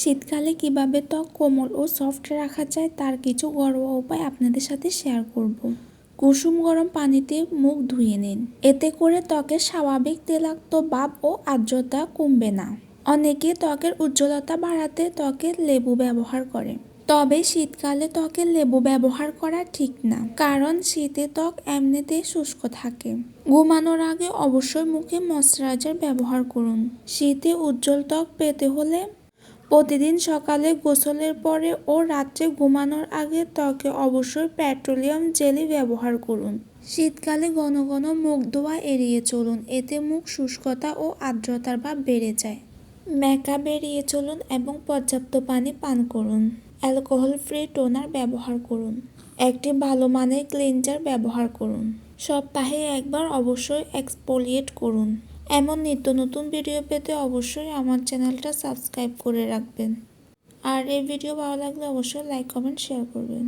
শীতকালে কীভাবে ত্বক কোমল ও সফট রাখা যায় তার কিছু ঘরোয়া উপায় আপনাদের সাথে শেয়ার করব। কুসুম গরম পানিতে মুখ ধুয়ে নিন। এতে করে ত্বকের স্বাভাবিক তেলাক্ত ভাব ও আর্দ্রতা কমবে না। অনেকে ত্বকের উজ্জ্বলতা বাড়াতে ত্বকের লেবু ব্যবহার করে। তবে শীতকালে ত্বকে লেবু ব্যবহার করা ঠিক না, কারণ শীতে ত্বক এমনিতেই শুষ্ক থাকে। ঘুমানোর আগে অবশ্যই মুখে ময়শ্চারাইজার ব্যবহার করুন। শীতে উজ্জ্বল ত্বক পেতে হলে প্রতিদিন সকালে গোসলের পরে ও রাত্রে ঘুমানোর আগে ত্বকে অবশ্যই পেট্রোলিয়াম জেলি ব্যবহার করুন। শীতকালে ঘন ঘন মুখ ধোয়া এড়িয়ে চলুন, এতে মুখ শুষ্কতা ও আর্দ্রতার ভাব বেড়ে যায়। মেকআপ এড়িয়ে চলুন এবং পর্যাপ্ত পানি পান করুন। অ্যালকোহল ফ্রি টোনার ব্যবহার করুন। একটি ভালো মানের ক্লিনজার ব্যবহার করুন। সপ্তাহে একবার অবশ্যই এক্সপোলিয়েট করুন। এমন নিত্য নতুন ভিডিও পেতে অবশ্যই আমার চ্যানেলটা সাবস্ক্রাইব করে রাখবেন। আর এই ভিডিও ভালো লাগলে অবশ্যই লাইক কমেন্ট শেয়ার করবেন।